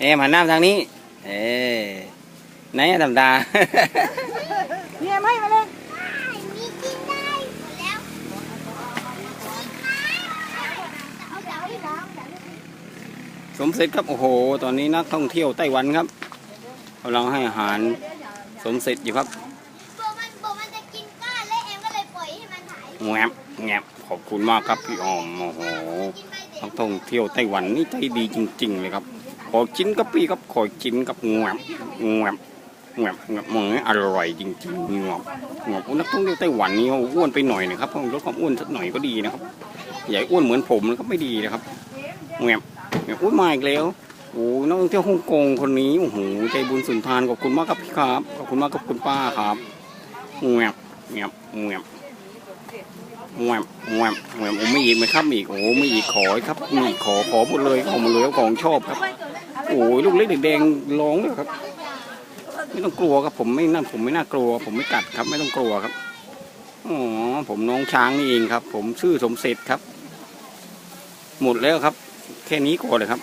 เอ๊ะหันหน้ามาทางนี้ เอ๊ะไหนอะดำดาเนี่ยไม่มาเลยมีกินได้หมดแล้วเอาเดี๋ยวให้น้องสมเสร็จครับ โอ้โห ตอนนี้นักท่องเที่ยวไต้หวันครับกำลังให้อาหารสมเสร็จอยู่ครับบอกมันบอกมันจะกินก้านและเอ็มก็เลยปล่อยให้มันถ่ายแงบแงบขอบคุณมากครับพี่ออมโอ้โหกินไปเด็นักท่องเที่ยวไต้หวันนี่ใจดีจริง ๆ เลยครับ ขอกินกับพี่ครับขอกินกับแงบแงบแงบแงบมึงอร่อยจริงๆงบงบนักท่องเที่ยวไต้หวันนี่อ้วนไปหน่อยนะครับลดความอ้วนสักหน่อยก็ดีนะครับอย่าให้อ้วนเหมือนผมนะครับไม่ดีนะครับแงบแงบอุ้ยมาอีกแล้วโอ้นักท่องเที่ยวฮ่องกงคนนี้โอ้โหใจบุญสุนทานขอบคุณมากครับพี่ครับขอบคุณมากครับคุณป้าครับแงบแงบแงบแหวมแหวมแหวมโอ้ไม่อีกไหมครับอีกโอ้ไม่อีกขอครับมีอีกขอขอหมดเลยขอหมดเลยของชอบครับ โอ้ยลูกเล็กเด็กแดงร้องเลยครับ ไม่ต้องกลัวครับผมไม่น่าผมไม่น่ากลัว ผมไม่กัดครับ ไม่ต้องกลัวครับอ๋อผมน้องช้างนี่เองครับ ผมชื่อสมเสร็จครับ หมดแล้วครับ แค่นี้ก่อนเลยครับ